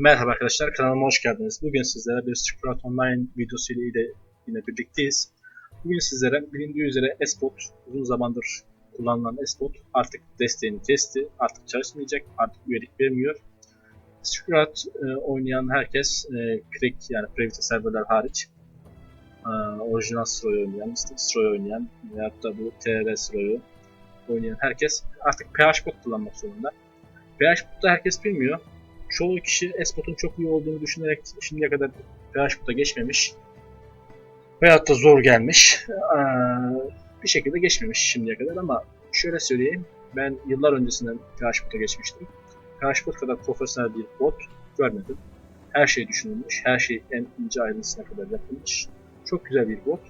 Merhaba arkadaşlar, kanalıma hoş geldiniz. Bugün sizlere bir Screwat Online videosu ile yine birlikteyiz. Bugün sizlere bilindiği üzere Espot, uzun zamandır kullanılan Espot artık desteğini kesti, artık çalışmayacak, artık üyelik vermiyor. Screwat e, oynayan herkes, e, Crack yani private serverler hariç, e, orijinal Stroy oynayan, Stroy oynayan veyahut da bu TR Stroy'u oynayan herkes artık PHBot kullanmak zorunda. PHBot'u herkes bilmiyor çoğu kişi Espot'un çok iyi olduğunu düşünerek şimdiye kadar PHP'da geçmemiş. Veyahut da zor gelmiş. Ee, bir şekilde geçmemiş şimdiye kadar ama şöyle söyleyeyim. Ben yıllar öncesinden PHP'da geçmiştim. PHP kadar profesyonel bir bot görmedim. Her şey düşünülmüş, her şey en ince ayrıntısına kadar yapılmış. Çok güzel bir bot.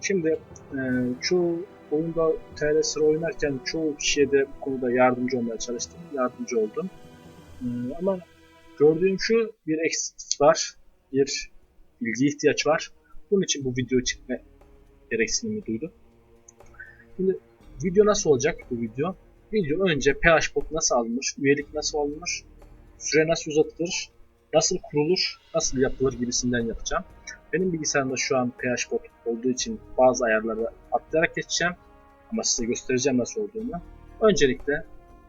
Şimdi e, çoğu oyunda TLS'leri oynarken çoğu kişiye de bu konuda yardımcı olmaya çalıştım. Yardımcı oldum. Ee, ama gördüğüm şu bir eksik var. Bir bilgi ihtiyaç var. Bunun için bu video çıkma gereksinimi duydu. Şimdi video nasıl olacak bu video? Video önce PHBot nasıl alınır, üyelik nasıl alınır, süre nasıl uzatılır, nasıl kurulur, nasıl yapılır gibisinden yapacağım. Benim bilgisayarımda şu an PHBot olduğu için bazı ayarları atlayarak geçeceğim. Ama size göstereceğim nasıl olduğunu. Öncelikle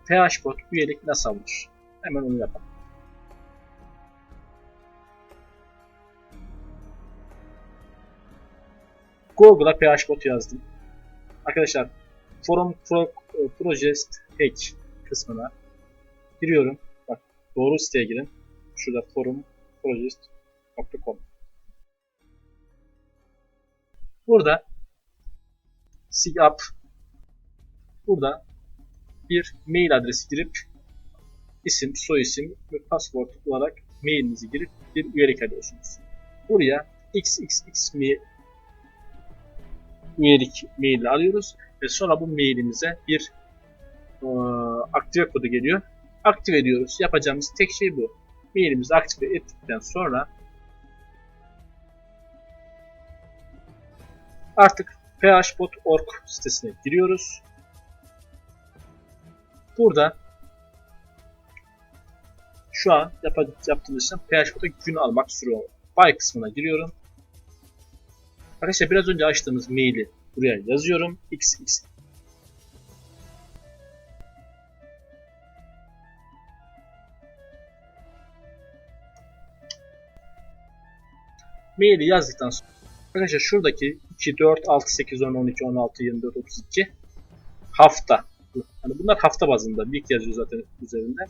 PHBot üyelik nasıl alınır? Hemen onu yapalım. Google'a PHBot yazdım. Arkadaşlar Forum Pro, Project H kısmına giriyorum. Bak doğru siteye girin. Şurada forum project.com Burada sig up burada bir mail adresi girip isim, soyisim ve password olarak mailinizi girip bir üyelik alıyorsunuz. Buraya xxx üyelik maili alıyoruz ve sonra bu mailimize bir e, aktive kodu geliyor. Aktive ediyoruz. Yapacağımız tek şey bu. Mailimizi aktive ettikten sonra artık phbot.org sitesine giriyoruz. Burada şu an yap yaptığımız işlem PHP'de gün almak sürüyor. Buy kısmına giriyorum. Arkadaşlar biraz önce açtığımız maili buraya yazıyorum. xx maili yazdıktan sonra arkadaşlar şuradaki 2, 4, 6, 8, 10, 12, 16, 24, 32 hafta. Yani bunlar hafta bazında. Week yazıyor zaten üzerinde.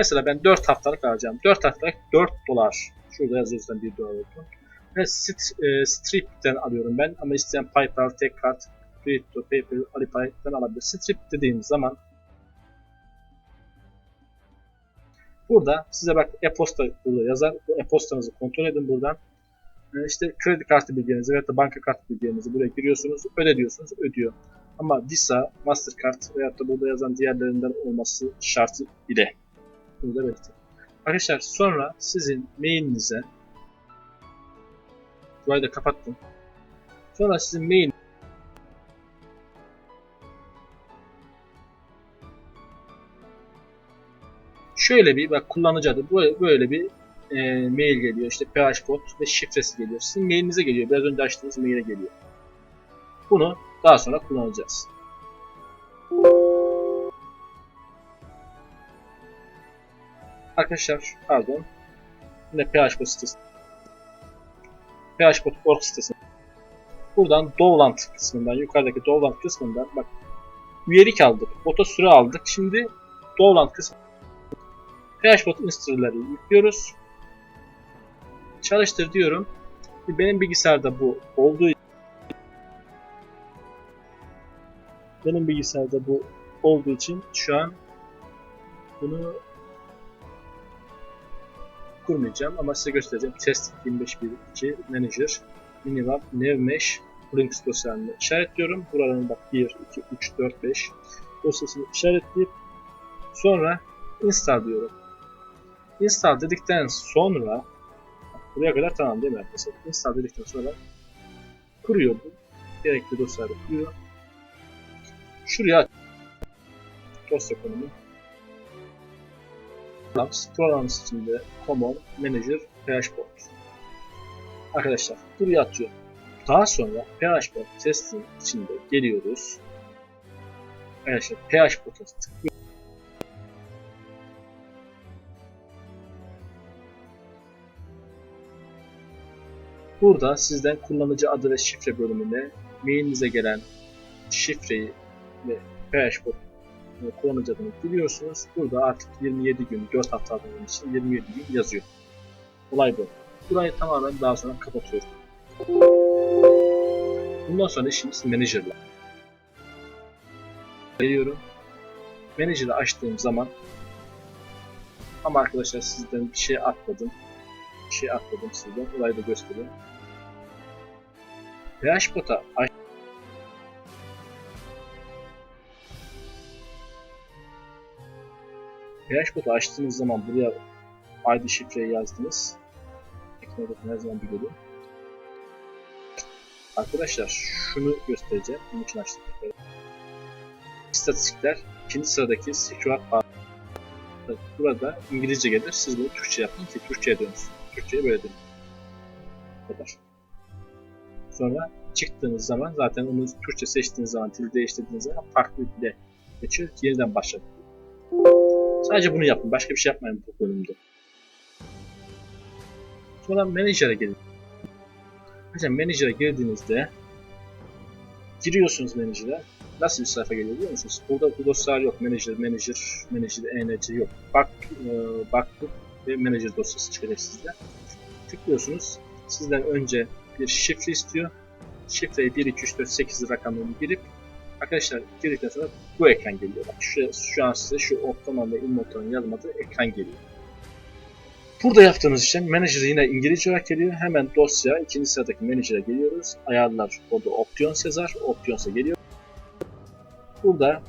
Mesela ben 4 haftalık alacağım. 4 haftalık 4 dolar. Şurada yazıyor zaten 1 dolar oldu. Ve st e, Strip'ten alıyorum ben. Ama isteyen PayPal, TechCard, Crypto, PayPal, Alipay'den alabilir. Strip dediğimiz zaman Burada size bak e-posta burada yazar. Bu e-postanızı kontrol edin buradan. E, işte kredi kartı bilgilerinizi veya da banka kartı bilgilerinizi buraya giriyorsunuz. Öde diyorsunuz. Ödüyor. Ama Visa, Mastercard veya da burada yazan diğerlerinden olması şartı ile burada belirtin. Arkadaşlar sonra sizin mailinize burayı da kapattım. Sonra sizin mail şöyle bir bak kullanıcı adı böyle, böyle bir e, mail geliyor. İşte phbot ve şifresi geliyor. Sizin mailinize geliyor. Biraz önce açtığınız maile geliyor. Bunu daha sonra kullanacağız. Arkadaşlar pardon. Yine PHP sitesi. PHP.org sitesi. Buradan Dovland kısmından, yukarıdaki Dovland kısmından bak üyelik aldık, bota süre aldık. Şimdi Dovland kısmı PHP installer'ı yüklüyoruz. Çalıştır diyorum. Benim bilgisayarda bu olduğu benim bilgisayarda bu olduğu için şu an bunu kurmayacağım ama size göstereceğim. Test 2512 Manager Minilab Nevmesh Linux dosyalarını işaretliyorum. Buradan bak 1, 2, 3, 4, 5 dosyasını işaretleyip sonra install diyorum. Install dedikten sonra buraya kadar tamam değil mi arkadaşlar? Install dedikten sonra kuruyor bu. Gerekli dosyaları kuruyor. Şuraya dosya konumu Programs, Programs içinde Common, Manager, PHP. Arkadaşlar buraya atıyorum. Daha sonra PHP testin içinde geliyoruz. Arkadaşlar PHP test Burada sizden kullanıcı adı ve şifre bölümüne mailinize gelen şifreyi ve PHP kullanıcı adını giriyorsunuz. Burada artık 27 gün, 4 hafta adının için 27 gün yazıyor. Olay bu. Burayı tamamen daha sonra kapatıyorum. Bundan sonra işimiz Manager'la. Veriyorum. Manager'ı açtığım zaman ama arkadaşlar sizden bir şey atladım. Bir şey atladım sizden. Olayı da göstereyim. PHP'ta aç PHP'da açtığınız zaman buraya ID şifreyi yazdınız. Ekrana bakın her zaman bir görüyorum. Arkadaşlar şunu göstereceğim. Bunun için açtık. İstatistikler ikinci sıradaki secure part. Burada İngilizce gelir. Siz bunu Türkçe yapın ki Türkçe'ye dönsün. Türkçe'ye böyle dönün. Bu kadar. Sonra çıktığınız zaman zaten onu Türkçe seçtiğiniz zaman, dil değiştirdiğiniz zaman farklı bir dile geçiyor. Yeniden başlat. Sadece bunu yapın. Başka bir şey yapmayın bu bölümde. Sonra Manager'a gelin. Hocam Manager'a girdiğinizde giriyorsunuz Manager'a. Nasıl bir sayfa geliyor biliyor musunuz? Burada bu dosyalar yok. Manager, Manager, Manager, ENC yok. Bak, e, Backbook ve Manager dosyası çıkacak sizde. Tıklıyorsunuz. Sizden önce bir şifre istiyor. Şifreyi 1, 2, 3, 4, 8 rakamını girip Arkadaşlar girdikten sonra bu ekran geliyor. Bak şu, şu an size şu Optoman ve Inmotor'un yazmadığı ekran geliyor. Burada yaptığımız işlem Manager yine İngilizce olarak geliyor. Hemen dosya ikinci sıradaki Manager'a geliyoruz. Ayarlar kodu Option Sezar. Option'a geliyor. Burada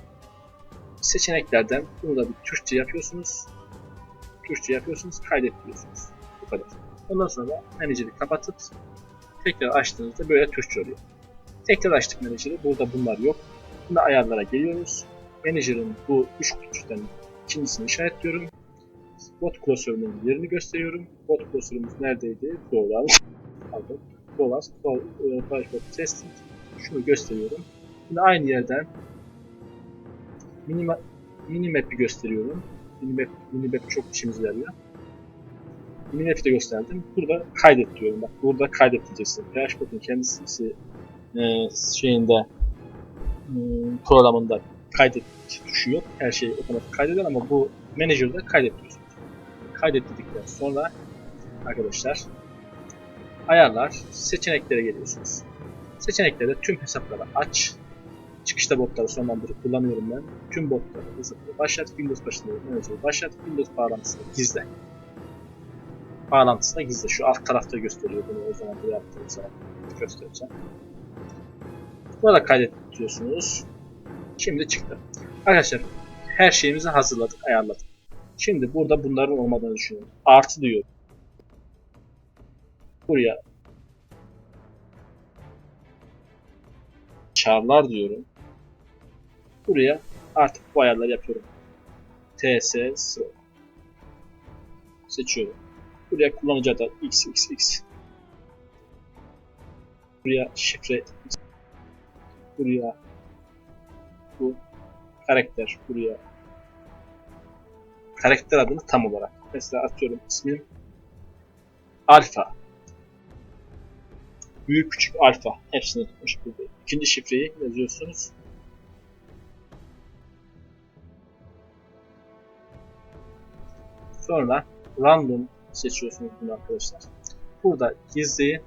seçeneklerden bunu da bir Türkçe yapıyorsunuz. Türkçe yapıyorsunuz. Kaydet diyorsunuz. Bu kadar. Ondan sonra Manager'ı kapatıp tekrar açtığınızda böyle Türkçe oluyor. Tekrar açtık Manager'ı. Burada bunlar yok. Şimdi ayarlara geliyoruz. Manager'ın bu üç kutucudan ikincisini işaretliyorum. Bot klasörünün yerini gösteriyorum. Bot klasörümüz neredeydi? Doğru. Pardon. Dolas, Firebot Testing. Şunu gösteriyorum. Şimdi aynı yerden minima, minimap'i gösteriyorum. Minimap, minimap çok işimize yarıyor. Minimap'i de gösterdim. Burada kaydet diyorum. Bak burada kaydedeceksin. PHP'nin kendisi e, şeyinde e, programında kaydet tuşu yok. Her şeyi otomatik kaydeder ama bu Manager'da kaydediyorsunuz. Kaydettikten sonra arkadaşlar ayarlar seçeneklere geliyorsunuz. Seçeneklerde tüm hesapları aç. Çıkışta botları sonlandırıp kullanıyorum ben. Tüm botları hesapları başlat. Windows başında Manager'ı başlat. Windows bağlantısını gizle. Bağlantısını gizle. Şu alt tarafta gösteriyor bunu o zaman bu yaptığınız zaman göstereceğim. Burada kaydediyorsunuz. Şimdi çıktı. Arkadaşlar her şeyimizi hazırladık, ayarladık. Şimdi burada bunların olmadığını düşünüyorum. Artı diyor. Buraya çarlar diyorum. Buraya artık bu ayarları yapıyorum. TS seçiyorum. Buraya kullanıcı adı xxx. Buraya şifre buraya bu karakter buraya karakter adını tam olarak mesela atıyorum ismim alfa büyük küçük alfa hepsini tutmuş burada. İkinci şifreyi yazıyorsunuz. Sonra random seçiyorsunuz bunu arkadaşlar. Burada gizliyi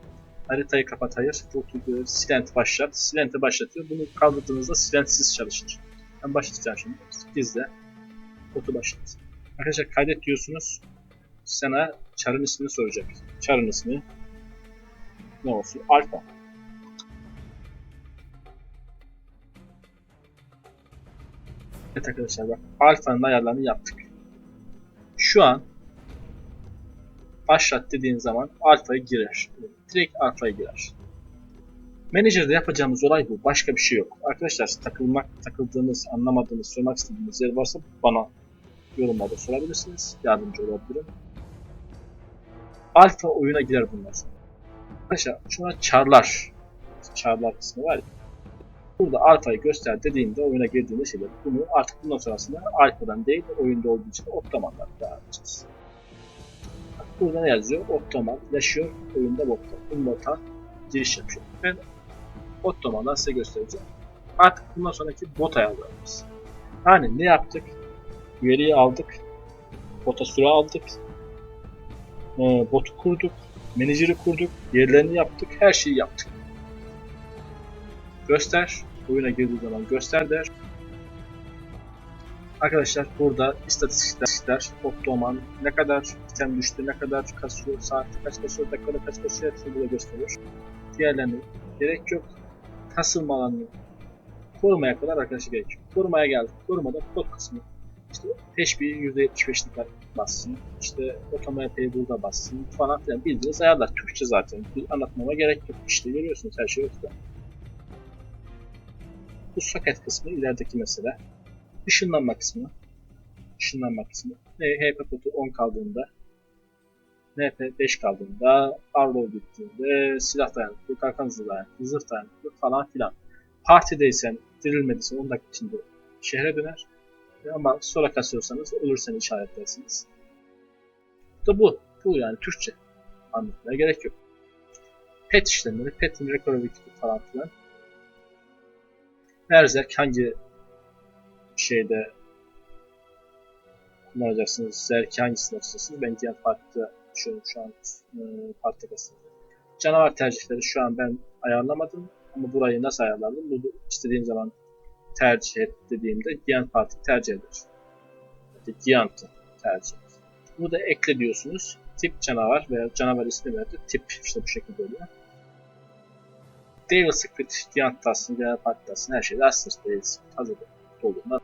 haritayı kapat hayır. Rootu silent başlat. Silent'i başlatıyor. Bunu kaldırdığınızda silentsiz çalışır. Ben başlatacağım şimdi. Gizle. Rootu başlat. Arkadaşlar kaydet diyorsunuz. Sana çarın ismini soracak. Çarın ismi ne olsun? Alfa. Evet arkadaşlar bak alfanın ayarlarını yaptık. Şu an başlat dediğin zaman alfa'ya girer. Direkt alfa'ya girer. Manager'da yapacağımız olay bu. Başka bir şey yok. Arkadaşlar takılmak, takıldığınız, anlamadığınız, sormak istediğiniz yer varsa bana yorumlarda sorabilirsiniz. Yardımcı olabilirim. Alfa oyuna girer bunlar. Arkadaşlar şuna çarlar. Çarlar kısmı var ya. Burada alfayı göster dediğimde oyuna girdiğinde şeyler. Bunu artık bundan sonrasında alfadan değil oyunda olduğu için ottomanlar devam edeceğiz. Burada ne yazıyor? Ottoman yaşıyor oyunda botta. Ummata giriş yapıyor. Ben Ottoman'dan size göstereceğim. Artık bundan sonraki bot ayarlarımız. Yani ne yaptık? Üyeliği aldık. Bota süre aldık. Ee, botu kurduk. Menajeri kurduk. Yerlerini yaptık. Her şeyi yaptık. Göster. Oyuna girdiği zaman göster der. Arkadaşlar burada istatistikler, Ottoman ne kadar item düştü, ne kadar kasıyor, saatte kaç kasıyor, dakikada kaç kasıyor hepsini burada gösteriyor. Diğerlerine gerek yok. Kasılma alanını korumaya kadar arkadaşlar gerek yok. Korumaya geldik. Korumada kod kısmı. İşte HP %75'lik bassın. İşte otomatik P'yi burada bassın falan filan bildiğiniz ayarlar. Türkçe zaten. Bir anlatmama gerek yok. İşte görüyorsunuz her şey ortada. Bu soket kısmı ilerideki mesele. Işınlanma kısmı. Işınlanma kısmı. Ne HP potu 10 kaldığında NP 5 kaldığında, Arlow bittiğinde, silah dayanıklı, kalkan hızı dayanıklı, zırh dayanıklı falan filan. Partideysen, dirilmediysen 10 dakika içinde şehre döner. Ama sonra kasıyorsanız ölürsen işaretlersiniz. Da bu. Bu yani Türkçe. Anlatmaya gerek yok. Pet işlemleri, pet'in rekoru falan filan. Berzerk hangi şeyde kullanacaksınız? Zerki hangisini açacaksınız? Ben diğer partide şu, şu an e, partide kasım. Canavar tercihleri şu an ben ayarlamadım. Ama burayı nasıl ayarladım? Bunu istediğim zaman tercih et dediğimde Giant Parti tercih eder. Yani Giant'ı tercih et. Bunu da ekle diyorsunuz. Tip canavar veya canavar ismi verdi. Tip işte bu şekilde oluyor. Devil Secret, Giant Tass'ın, Giant Parti Tass'ın her şeyde Asterisk Devil Secret hazır olduğunda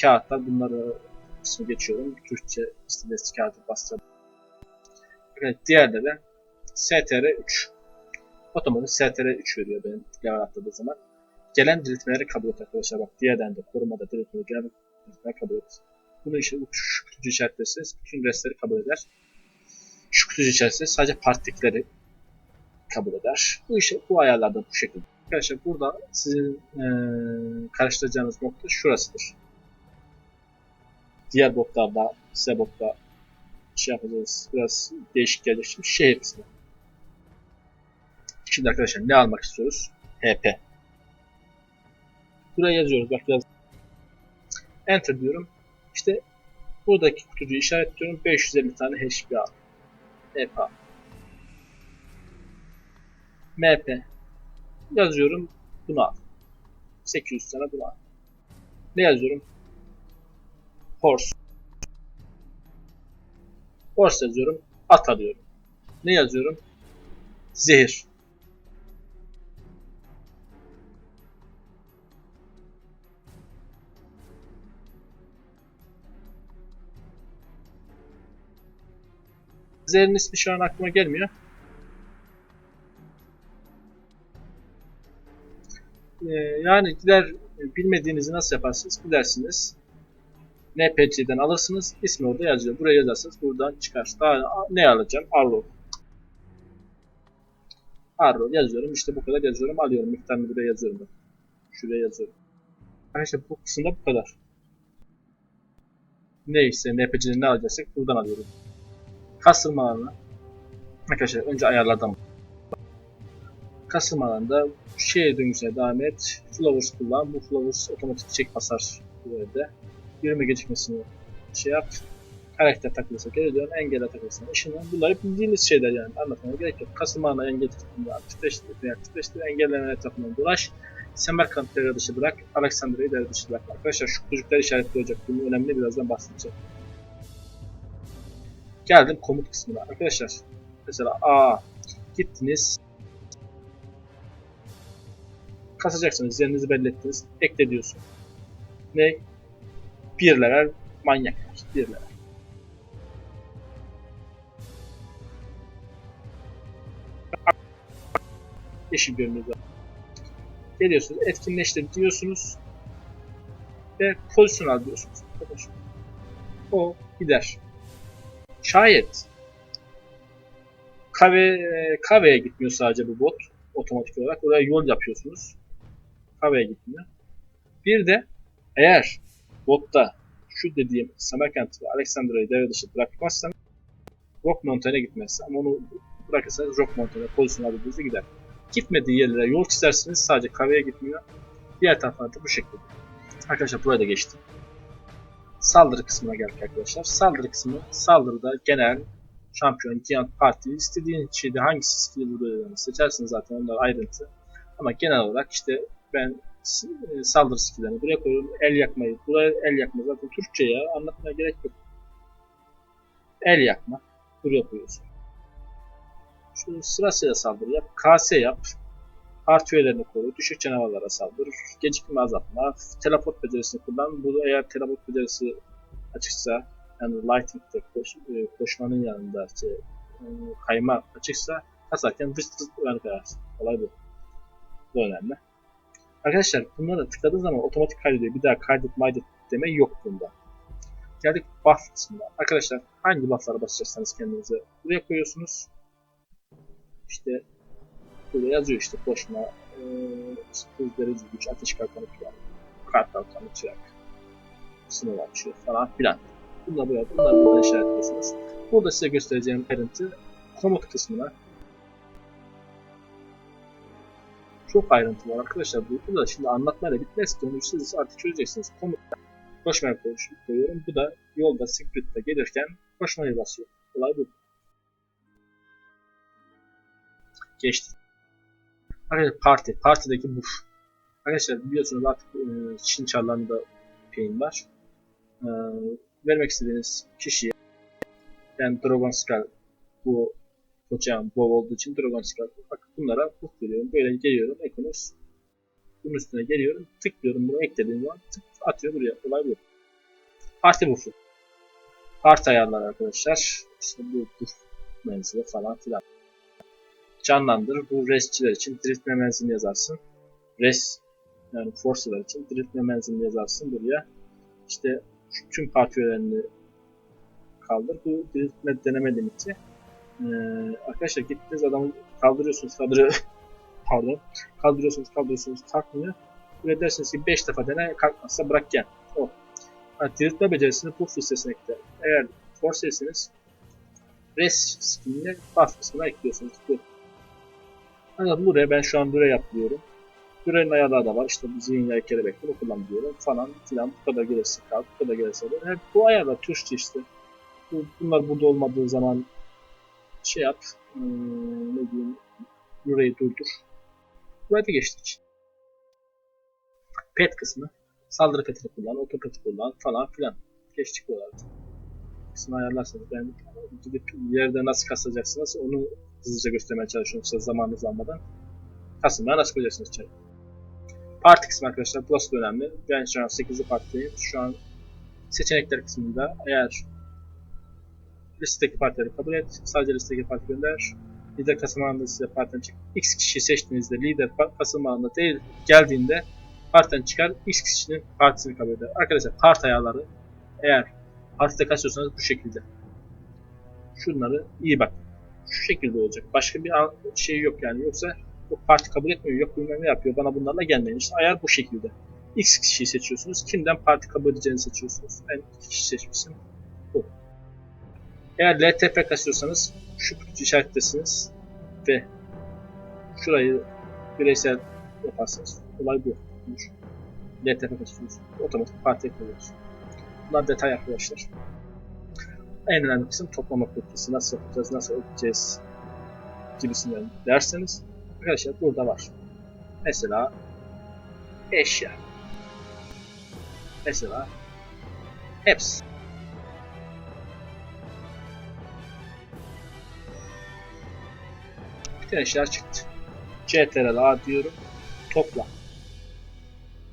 kağıtlar bunları kısmı geçiyorum. Türkçe istediğiniz kağıdı bastırdım. Evet, diğerleri STR 3. Otomatik STR 3 veriyor benim level atladığı zaman. Gelen diriltmeleri kabul et arkadaşlar. Bak diğerden de korumada diriltmeleri gelen diriltmeleri kabul et. Bunu işte şu kutucu işaretlerseniz bütün restleri kabul eder. Şu kutucu içerisinde sadece partikleri kabul eder. Bu işe bu ayarlarda bu şekilde. Arkadaşlar burada sizin e, karıştıracağınız nokta şurasıdır. Diğer botlarda, size botta şey yapacağız. Biraz değişik gelecek. Şimdi şehir kısmı. Şimdi arkadaşlar ne almak istiyoruz? HP. Buraya yazıyoruz. Bak yaz. Enter diyorum. İşte buradaki kutucuğu işaretliyorum. 550 tane HP al. HP al. MP. Yazıyorum. Bunu al. 800 tane bunu al. Ne yazıyorum? Horse. Horse yazıyorum. At alıyorum. Ne yazıyorum? Zehir. Zehr'in ismi şu an aklıma gelmiyor. Yani gider bilmediğinizi nasıl yaparsınız bilersiniz. NPC'den alırsınız. ismi orada yazıyor. Buraya yazarsınız. Buradan çıkar. Daha ne alacağım? Arrow. Arrow yazıyorum. İşte bu kadar yazıyorum. Alıyorum. Miktarını buraya yazıyorum. Bak. Şuraya yazıyorum. Arkadaşlar bu kısımda bu kadar. Neyse NPC'den ne alacaksak buradan alıyorum. Kasılmalarına Arkadaşlar önce ayarlardan Kasılmalarında şeye dönüşüne devam et. Flowers kullan. Bu Flowers otomatik çek basar bu evde. Yürüme gecikmesini şey yap. Karakter takılırsa geri dön. Engelle takılırsa ışınlan. Bunlar hep bildiğiniz şeyler yani. Anlatmaya gerek yok. Kasılmağına engel tıklığında aktifleştir. Aktifleştir. Engellenen etrafından dolaş. Semerkant devre dışı bırak. Alexandra'yı devre dışı bırak. Arkadaşlar şu kutucuklar işaretli olacak. Bunun önemli birazdan bahsedeceğim. Geldim komut kısmına. Arkadaşlar mesela A gittiniz kasacaksınız. Yerinizi belli ettiniz. Ekle diyorsun. Ne? Bir level manyak. Bir level. Yeşil görünüyor. Geliyorsunuz. Etkinleştir diyorsunuz. Ve pozisyon al diyorsunuz. O gider. Şayet Kave, Kave'ye gitmiyor sadece bu bot otomatik olarak. Oraya yol yapıyorsunuz. Kave'ye gitmiyor. Bir de eğer botta şu dediğim Samarkand ve Alexandra'yı devre dışı bırakmazsanız Rock Mountain'e gitmez. Ama onu bırakırsanız Rock Mountain'e pozisyon aldığınızda gider. Gitmediği yerlere yol çizersiniz. Sadece Kave'ye gitmiyor. Diğer taraflarda bu şekilde. Arkadaşlar buraya da geçtim. Saldırı kısmına geldik arkadaşlar. Saldırı kısmı saldırıda genel şampiyon, Giant Party istediğin şeyde hangisi skill vuruyorlarını seçersiniz zaten onlar ayrıntı. Ama genel olarak işte ben e, saldırı skilllerini buraya koyuyorum. El yakmayı. Buraya el yakma zaten Türkçe ya anlatmaya gerek yok. El yakma. Buraya koyuyorsun. Şu sırasıyla saldırı yap. KS yap. Parti üyelerini koru. Düşük canavarlara saldır. Gecikme azaltma. Teleport becerisini kullan. Bu eğer teleport becerisi açıksa yani Lightning'de koş, e, koşmanın yanında işte, e, kayma açıksa kasarken dış uyanı kayarsın. Olay bu. Bu önemli. Arkadaşlar bunları tıkladığın zaman otomatik kaydediyor. Bir daha kaydet maydet deme yok bunda. Geldik buff kısmına. Arkadaşlar hangi buff'lara basacaksanız kendinize buraya koyuyorsunuz. İşte burada yazıyor işte koşma, e, derece güç, ateş kalkanı çırak, kart kalkanı çırak, sınır açıyor falan filan. Bunlar buraya, bunlar burada işaretliyorsunuz. Burada size göstereceğim ayrıntı komut kısmına. Çok ayrıntı var arkadaşlar. Burada da şimdi anlatmayla bitmez ki onu siz artık çözeceksiniz. Komut koşmaya koyuyorum. Bu da yolda Secret'te gelirken koşmayı basıyor. Olay bu. Geçti. Arkadaşlar parti. Partideki buff. Arkadaşlar biliyorsunuz artık e, Çin çarlarında peyim var. E, vermek istediğiniz kişiye ben Dragon Skull bu hocam bu olduğu için Dragon Skull bak bunlara buff veriyorum. Böyle geliyorum Econos. Bunun üstüne geliyorum. Tıklıyorum bunu eklediğim zaman tık atıyor buraya. Olay bu. Parti buff'u. Parti ayarları arkadaşlar. İşte bu buff menzili falan filan. Canlandır. Bu restçiler için diriltme menzilini yazarsın. Rest yani force'lar için diriltme menzilini yazarsın buraya. İşte tüm parti üyelerini kaldır. Bu diriltme deneme limiti. Ee, arkadaşlar gittiğiniz adamı kaldırıyorsunuz, kaldırıyor. Pardon. Kaldırıyorsunuz, kaldırıyorsunuz, kalkmıyor. Böyle dersiniz ki 5 defa dene, kalkmazsa bırak gel. O. Ha, diriltme becerisini buff listesine ekle. Eğer force'yseniz rest skillini buff kısmına ekliyorsunuz. Bu. Hani buraya ben şu an buraya yapıyorum. Bürenin ayarları da var. İşte zihin yay kelebek bunu kullanıyorum falan filan. Bu kadar gelirse kal, bu kadar gelirse de. Hep bu ayarlar tuşlu işte. Bu, bunlar burada olmadığı zaman şey yap. Hmm, ne diyeyim. Burayı durdur. Buraya geçtik. Pet kısmı. Saldırı petini kullan, oto peti kullan falan filan. Geçtik buralarda. Kısmını ayarlarsanız ben gidip yerde nasıl kasacaksınız onu hızlıca göstermeye çalışıyorum size zamanınız almadan. Kasım'dan nasıl koyacaksınız içeri. Parti kısmı arkadaşlar burası da önemli. Ben şu an 8'li partideyim. Şu an seçenekler kısmında eğer listedeki partileri kabul et, sadece listedeki parti gönder. Lider Kasım alanında size partiden çık. X kişi seçtiğinizde lider Kasım alanında değil geldiğinde partiden çıkar. X kişinin partisini kabul eder. Arkadaşlar parti ayarları eğer partide kasıyorsanız bu şekilde. Şunları iyi bak. Şu şekilde olacak. Başka bir şey yok yani. Yoksa yok parti kabul etmiyor, yok bilmem ne yapıyor, bana bunlarla gelmeyin. İşte ayar bu şekilde. X kişiyi seçiyorsunuz. Kimden parti kabul edeceğini seçiyorsunuz. Ben iki kişi seçmişim. Eğer LTP kasıyorsanız şu kutucu işarettesiniz ve şurayı bireysel yaparsınız. Olay bu. LTP kasıyorsunuz. Otomatik parti koyuyorsunuz. Bunlar detay arkadaşlar. En önemli kısım toplama politikası. Nasıl yapacağız, nasıl ödeyeceğiz gibisinden derseniz arkadaşlar burada var. Mesela eşya. Mesela hepsi. Eşyalar çıktı. CTRL A diyorum. Topla.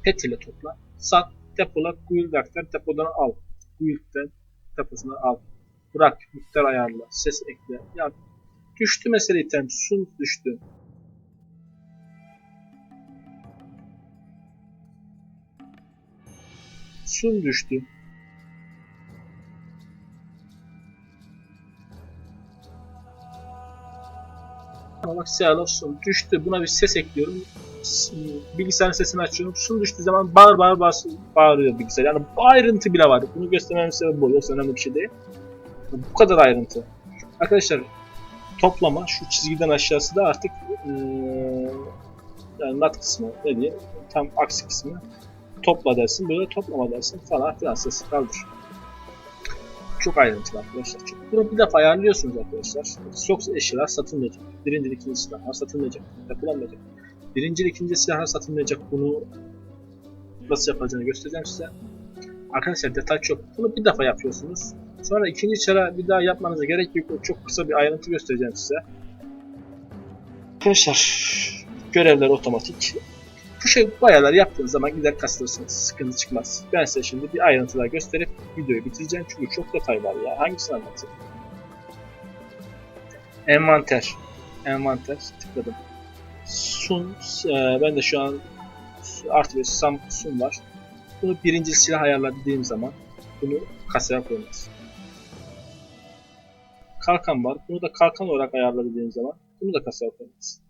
Pet ile topla. Sat, depola, guild aktar, depodan al. Guild'den deposuna al. Bırak, miktar ayarla, ses ekle. Ya düştü mesela item, sun düştü. Sun düştü. Ama bak siyahlar sun düştü. Buna bir ses ekliyorum. Bilgisayarın sesini açıyorum. Sun düştüğü zaman bağır bağır bağır bağırıyor bilgisayar. Yani bu ayrıntı bile var. Bunu göstermemin sebebi bu. Yoksa önemli bir şey değil. Bu kadar ayrıntı. Arkadaşlar toplama şu çizgiden aşağısı da artık eee yani nat kısmı ne diyeyim tam aksi kısmı topla dersin böyle toplama dersin falan filan sesi kaldır. Çok ayrıntılı arkadaşlar. Çok. Bunu bir defa ayarlıyorsunuz arkadaşlar. Çok eşyalar satılmayacak. Birinci, ikinci silahlar satılmayacak. Yapılamayacak. Birinci, ikinci silahlar satılmayacak. Bunu nasıl yapacağını göstereceğim size. Arkadaşlar detay çok. Bunu bir defa yapıyorsunuz. Sonra ikinci çara bir daha yapmanıza gerek yok. Çok kısa bir ayrıntı göstereceğim size. Arkadaşlar görevler otomatik. Bu şey bu ayarları yaptığınız zaman gider kastırırsınız. Sıkıntı çıkmaz. Ben size şimdi bir ayrıntılar gösterip videoyu bitireceğim. Çünkü çok detay var ya. Hangisini anlatayım? Envanter. Envanter. Tıkladım. Sun. e, ben de şu an artı bir Sam Sun var. Bunu birinci silah ayarla dediğim zaman bunu kasaya koyacağız. Kalkan var. Bunu da kalkan olarak ayarla dediğim zaman bunu da kasaya koyacağız.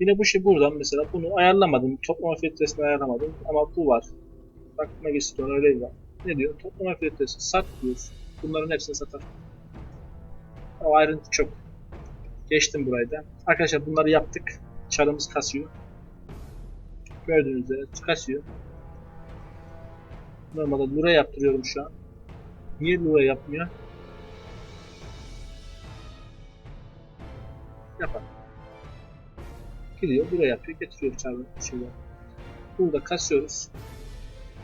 Yine bu şey buradan mesela bunu ayarlamadım. Toplama filtresini ayarlamadım ama bu var. Bak Magistone öyle var. Ne diyor? Toplama filtresi sat diyorsun. Bunların hepsini satar. O ayrıntı çok. Geçtim burayı da. Arkadaşlar bunları yaptık. Çarımız kasıyor. Gördüğünüz üzere kasıyor. Normalde lura yaptırıyorum şu an. Niye lura yapmıyor? Yapar. Gidiyor buraya yapıyor getiriyor çarpı şeyler. Burada kasıyoruz.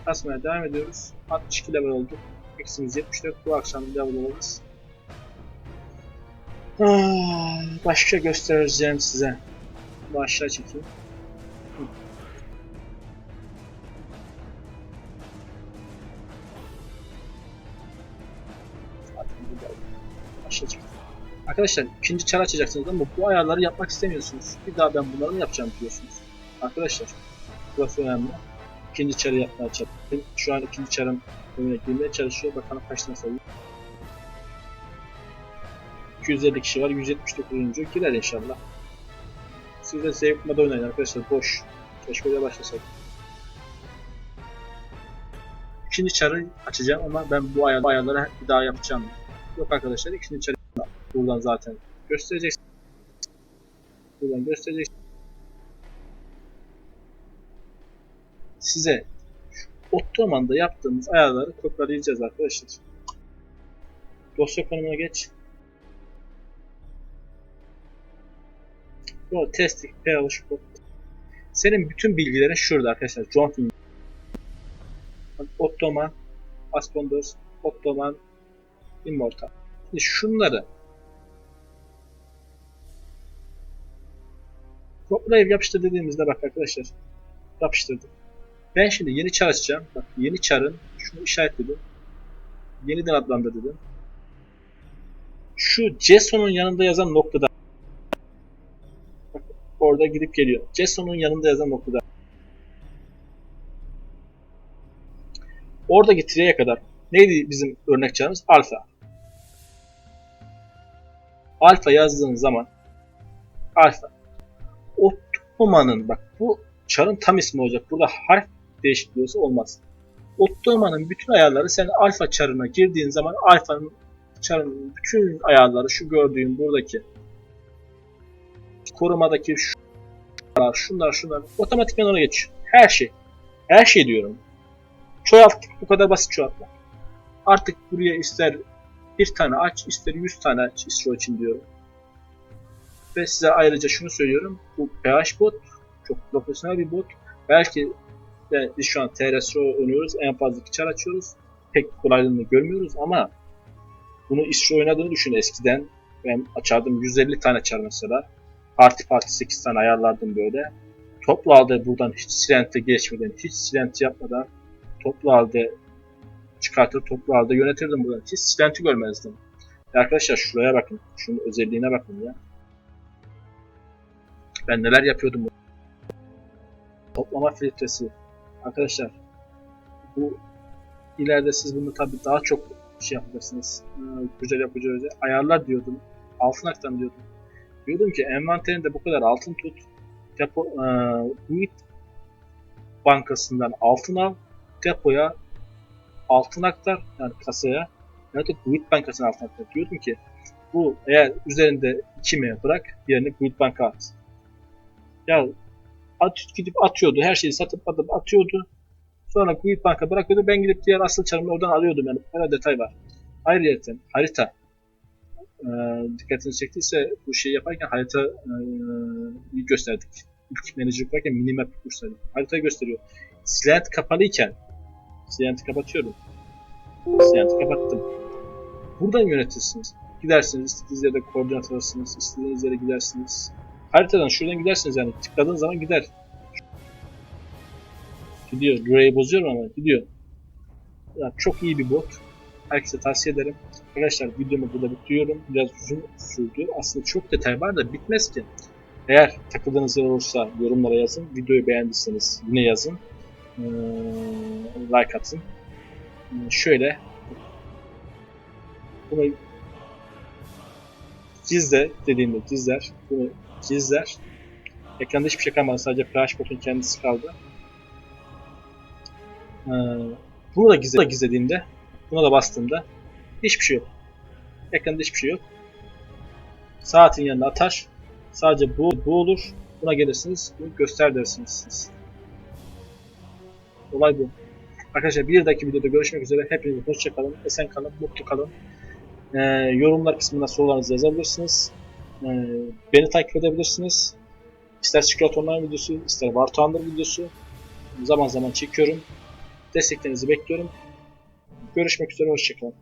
Kasmaya devam ediyoruz. 62 level olduk. Eksimiz 74. Bu akşam level oluruz. Başka göstereceğim size. Aşağı çekeyim. Arkadaşlar ikinci çar açacaksınız ama bu ayarları yapmak istemiyorsunuz. Bir daha ben bunları mı yapacağım diyorsunuz. Arkadaşlar burası önemli. İkinci çarı yapmaya çalışıyorum. Şu an ikinci çarın önüne girmeye çalışıyor. Bakalım kaç tane sayıyor. 250 kişi var. 179. girer inşallah. Siz de zevkmede oynayın arkadaşlar. Boş. Keşke başlasaydım. İkinci çarı açacağım ama ben bu ayar- ayarları bir daha yapacağım. Yok arkadaşlar ikinci çarı Buradan zaten göstereceksin. Buradan göstereceksin. Size Ottoman'da yaptığımız ayarları kopyalayacağız arkadaşlar. Dosya konumuna geç. Bu testing p alışık Senin bütün bilgilerin şurada arkadaşlar. John Film. Ottoman, Asponders, Ottoman, Immortal. Şimdi şunları Copyright yapıştır dediğimizde bak arkadaşlar yapıştırdım. Ben şimdi yeni char açacağım. Bak yeni char'ın şunu işaretledim. Yeniden adlandır dedim. Şu Jason'un yanında yazan noktada orada gidip geliyor. Jason'un yanında yazan noktada oradaki tireye kadar neydi bizim örnek char'ımız? Alfa. Alfa yazdığın zaman alfa Ottoman'ın bak bu çarın tam ismi olacak. Burada harf değişikliği olsa olmaz. Ottoman'ın bütün ayarları sen alfa çarına girdiğin zaman alfanın çarının bütün ayarları şu gördüğün buradaki korumadaki şunlar, şunlar, şunlar otomatikman ona geçiyor. Her şey. Her şey diyorum. Çoğalttık. Bu kadar basit çoğaltmak. Artık buraya ister bir tane aç, ister yüz tane aç ISRO için diyorum. Ve size ayrıca şunu söylüyorum. Bu PH bot çok profesyonel bir bot. Belki yani biz şu an TRSO oynuyoruz. En fazla iki çar açıyoruz. Pek kolaylığını görmüyoruz ama bunu ISRO oynadığını düşün eskiden. Ben açardım 150 tane çar mesela. Parti parti 8 tane ayarlardım böyle. Toplu halde buradan hiç silente geçmeden, hiç silente yapmadan toplu halde çıkartır toplu halde yönetirdim buradan. Hiç silenti görmezdim. Arkadaşlar şuraya bakın. Şunun özelliğine bakın ya. Ben neler yapıyordum bu. Toplama filtresi. Arkadaşlar bu ileride siz bunu tabii daha çok şey yapacaksınız. Ee, güzel öyle. Ayarlar diyordum. Altın aktan diyordum. Diyordum ki envanterinde bu kadar altın tut. Depo, e, Buit bankasından altın al. Depoya altın aktar. Yani kasaya. Ya da Buit bankasına altın aktar. Diyordum ki bu eğer üzerinde 2 M bırak yerine Buit banka at. Ya at, gidip atıyordu. Her şeyi satıp atıp atıyordu. Sonra Buit banka bırakıyordu. Ben gidip diğer asıl çarımı oradan alıyordum. Yani böyle detay var. Ayrıca harita e, dikkatinizi çektiyse bu şeyi yaparken harita e, gösterdik. İlk manager yaparken minimap gösterdik. Haritayı gösteriyor. Slant kapalıyken Slant'i kapatıyorum. Slant'i kapattım. Buradan yönetirsiniz. Gidersiniz, istediğiniz yerde koordinat alırsınız, istediğiniz yere gidersiniz. Haritadan şuradan gidersiniz yani. Tıkladığın zaman gider. Gidiyor. Lurayı bozuyorum ama gidiyor. Yani çok iyi bir bot. Herkese tavsiye ederim. Arkadaşlar videomu burada bitiriyorum. Biraz uzun sürdü. Aslında çok detay var da bitmez ki. Eğer takıldığınız yer olursa yorumlara yazın. Videoyu beğendiyseniz yine yazın. Ee, like atın. Ee, şöyle bunu gizle dediğimde gizler. Bunu gizler. Ekranda hiçbir şey kalmadı. Sadece Flashbot'un kendisi kaldı. Ee, bunu da gizle, gizlediğimde buna da bastığımda hiçbir şey yok. Ekranda hiçbir şey yok. Saatin yanına atar. Sadece bu, bu olur. Buna gelirsiniz. Bunu göster dersiniz. Olay bu. Arkadaşlar bir dahaki videoda görüşmek üzere. Hepinize hoşçakalın. Esen kalın. Mutlu kalın. Ee, yorumlar kısmına sorularınızı yazabilirsiniz. Ee, beni takip edebilirsiniz. İster Secret Online videosu, ister War Thunder videosu. Zaman zaman çekiyorum. Desteklerinizi bekliyorum. Görüşmek üzere. Hoşçakalın.